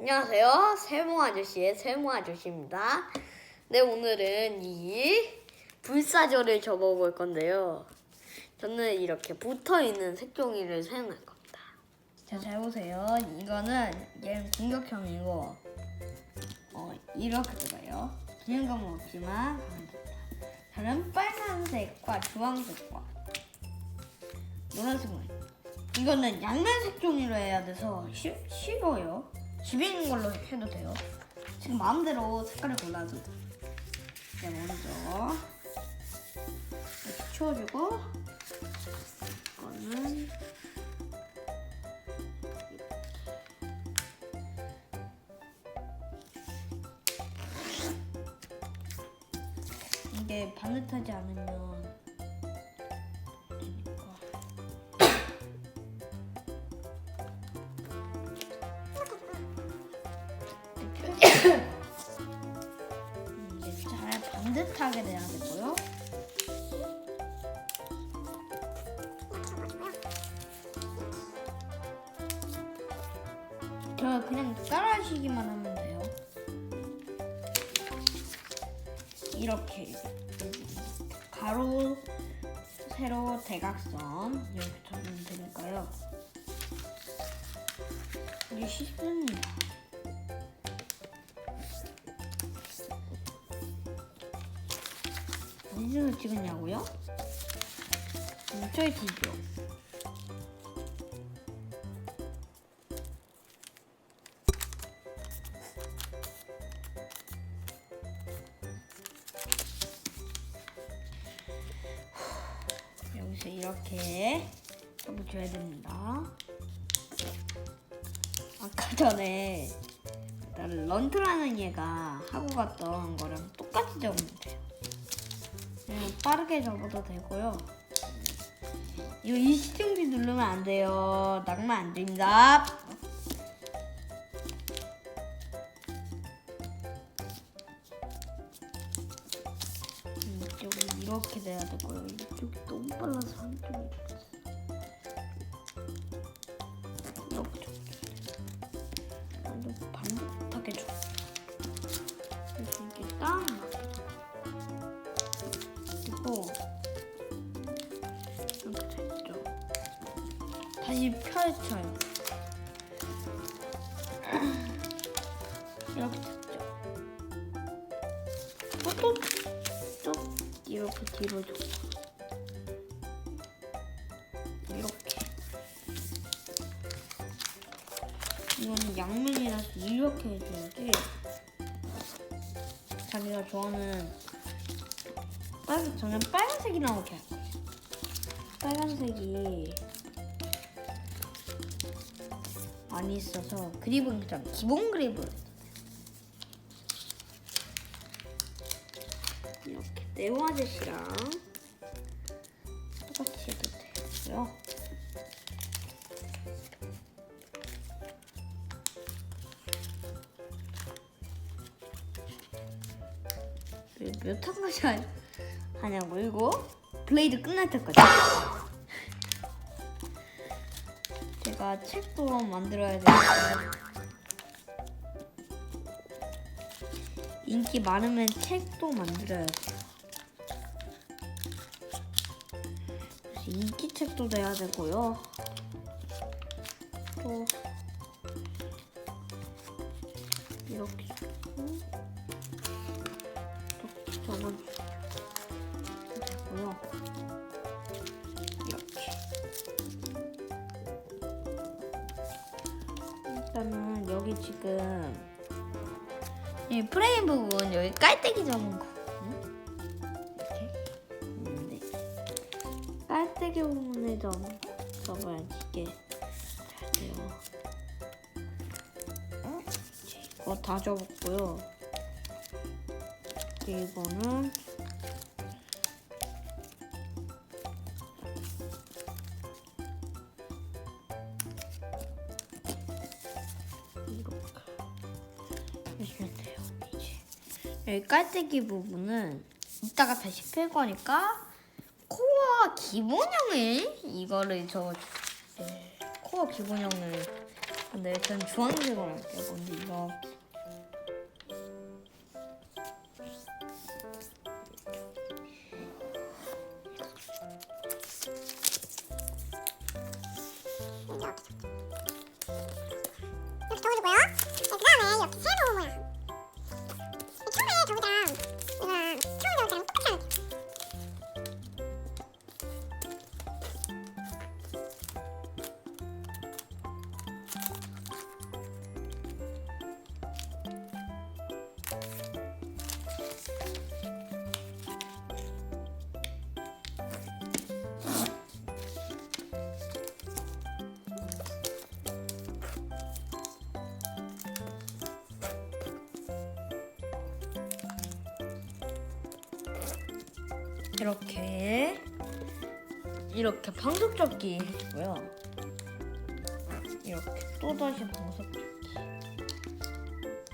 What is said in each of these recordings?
안녕하세요. 세모 아저씨의 세모 아저씨입니다. 네, 오늘은 이 불사조를 접어볼 건데요. 저는 이렇게 붙어 있는 색종이를 사용할 겁니다. 자, 잘 보세요. 이거는 얘는 공격형이고, 어, 이렇게 들어가요. 기능감은 없지만, 됩니다. 다른 빨간색과 주황색과 노란색은 이거는 양면 색 종이로 해야 돼서 쉬, 쉬워요. 집에 있는 걸로 해도 돼요. 지금 마음대로 색깔을 골라도 돼. 네, 먼저 이렇게 치워주고 이거는 이게 반듯하지 않으면 저 그냥 따라하시기만 하면 돼요. 이렇게 가로, 세로, 대각선 이렇게 접으면 되니까요. 이게 쉽습니다. 어디서 찍었냐고요? 음, 저희 뒤죠. 전에 일단 런트라는 얘가 하고 갔던 거랑 똑같이 접으면 돼요. 빠르게 접어도 되고요. 이거 이 시중지 누르면 안 돼요. 낭만 안 됩니다. 음, 이쪽이 이렇게 돼야 되고요. 이쪽이 너무 빨라서 한쪽이 펼쳐요. 이렇게 됐죠. 또, 또 이렇게 뒤로 줘. 이렇게. 이거는 양면이라서 이렇게 해줘야지. 자기가 좋아하는 빨간 저는 빨간색이 나오게 할 거예요. 빨간색이 많이 있어서 그립은 그냥 기본 그립으로 이렇게 네모 아저씨랑 똑같이 해도 되고요. 몇 탄까지 하- 하냐고 이거 블레이드 끝날 때까지 제가 책도 만들어야 되는데. 인기 많으면 책도 만들어야 돼요 인기 책도 내야 되고요. 또 일단은 여기 지금 이 프레임 부분 여기 깔때기 접은 거거든요. 이렇게 있는데 깔때기 부분에 좀 접어야지 이게 잘 돼요. 이제 이거 다 접었고요. 이거는 여기 깔때기 부분은 이따가 다시 펼 거니까 코어 기본형을 이거를 저 네, 코어 기본형을 근데 전 주황색으로 할게요. 먼저 이렇게. 이렇게 적어주고요. 이렇게 이렇게 방석접기 했고요. 이렇게 또 다시 방석접기.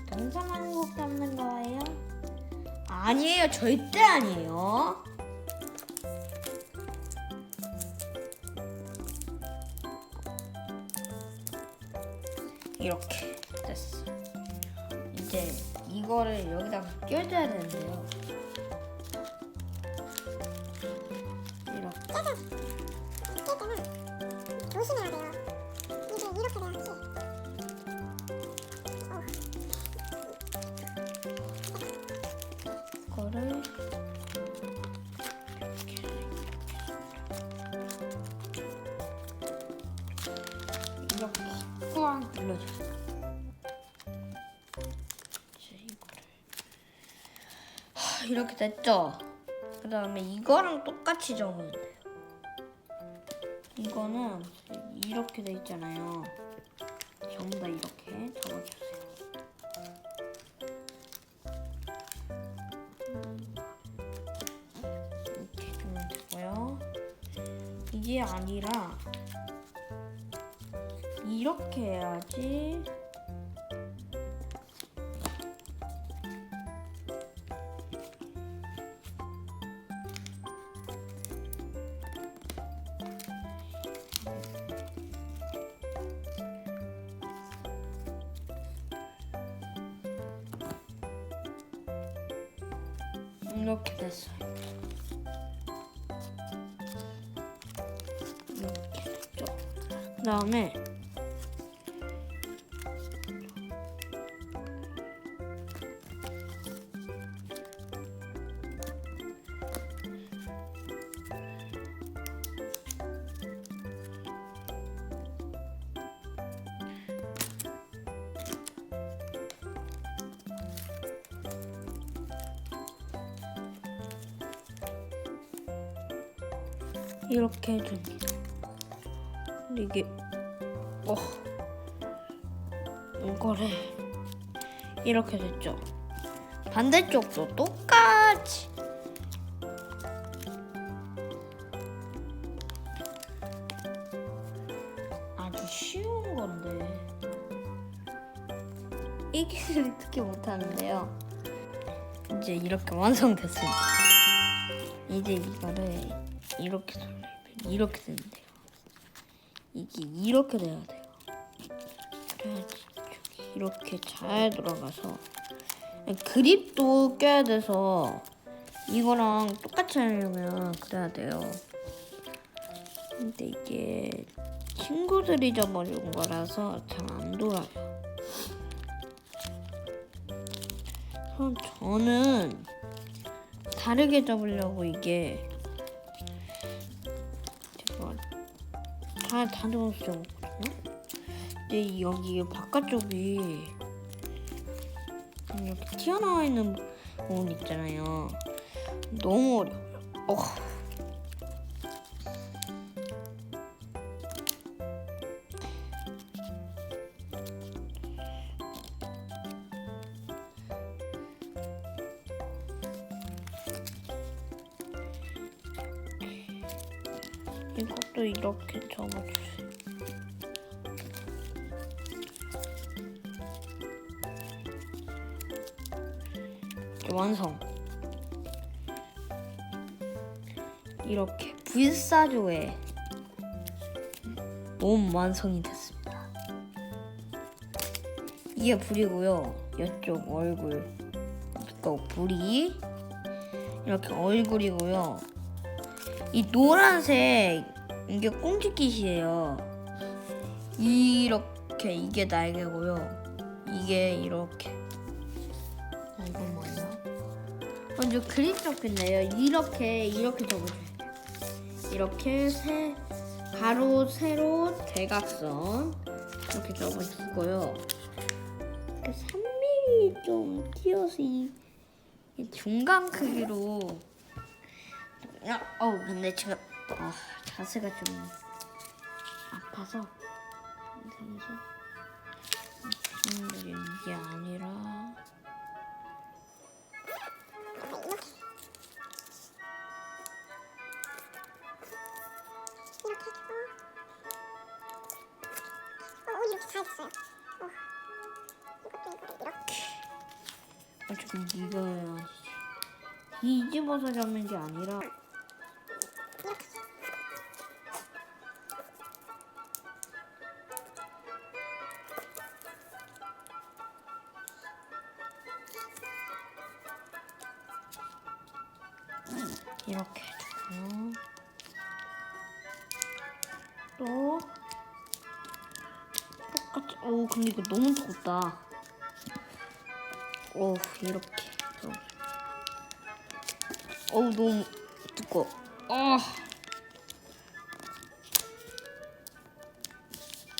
동사만 곡 잡는 거예요? 아니에요, 절대 아니에요. 이렇게 됐어. 이제 이거를 여기다가 껴줘야 되는데요. 이렇게. 이게 이렇게 됐죠? 그 다음에 이거랑 똑같이 돼요. 이거는 이렇게 돼 있잖아요. 전부 다 이렇게 적어주세요. 이렇게 주면 되고요. 이게 아니라 이렇게 해야지. 이렇게 됐어요. 이렇게 됐죠. 그 다음에 이렇게 해줍니다. 근데 이게 어 이거를 이렇게 됐죠. 반대쪽도 똑같이 이기를 특히 못하는데요. 이제 이렇게 완성됐습니다. 이제 이거를 이렇게 돌리면 이렇게 된대요. 이게 이렇게 돼야 돼요. 그래야지 이렇게 잘 돌아가서 그립도 껴야 돼서 이거랑 똑같이 하려면 그래야 돼요. 근데 이게 친구들이 접어준 거라서 잘 안 돌아요. 그럼 저는 다르게 접으려고 이게 잘 다듬어서 접었거든요. 근데 여기 바깥쪽이 이렇게 튀어나와 있는 부분 있잖아요. 너무 어려워요. 어. 이것도 이렇게 접어주세요. 이렇게 완성. 이렇게 불사조의 몸 완성이 됐습니다. 이게 불이고요. 이쪽 얼굴 또 불이 이렇게 얼굴이고요. 이 노란색 이게 꽁지깃이에요. 이렇게 이게 날개고요. 이게 이렇게 아, 이건 뭐예요? 먼저 그림 적힌데요. 이렇게 이렇게 적어줘야 돼요. 이렇게 세 가로 세로 대각선 이렇게 적어주고요. 3mm 좀 띄어서 이, 이 중간 크기로 야, 어우 근데 지금 아, 자세가 좀 아파서 근데 이게 아니라 어차피 이거야 뒤집어서 잡는 게 아니라 이렇게 해주고요. 또 똑같이 오 근데 이거 너무 두껍다. 오 이렇게 좀. 어우 너무 두꺼워. 아.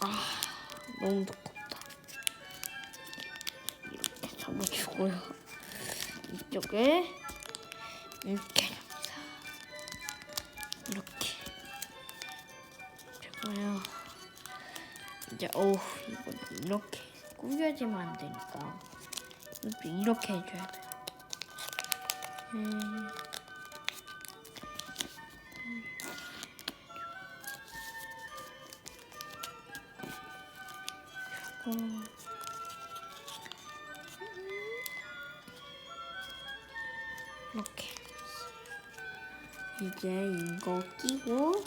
아 너무 두껍다. 이렇게 잡아주고요. 이쪽에. 이렇게 제가요 이제 어우 이거 이렇게 구겨지면 안 되니까 이렇게 해줘야 돼요. 음. 음. 이렇게 이제 이거 끼고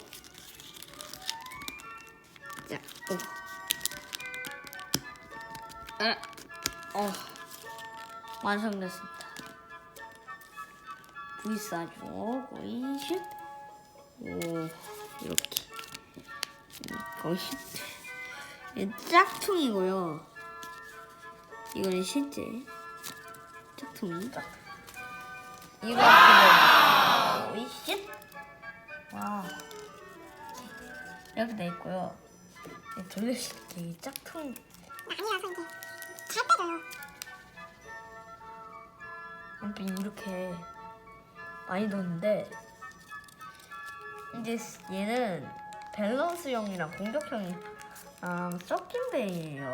아, 어, 완성됐습니다. 불사조 거의 오 이렇게 거의 이 짝퉁이고요. 이거는 실제 짝퉁이. 이렇게 오이씨 와 이렇게 돼 있고요. 때이 짝퉁 아니라서 이제 잘 빼줘요 아무튼 이렇게 많이 넣었는데 이제 얘는 밸런스형이랑 공격형이랑 섞인 배예요.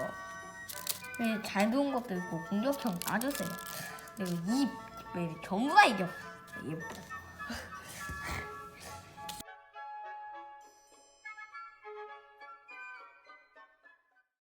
잘 배운 것도 있고 공격형 아주 세요. 그리고 입왜 전부 다 이겨. 예뻐.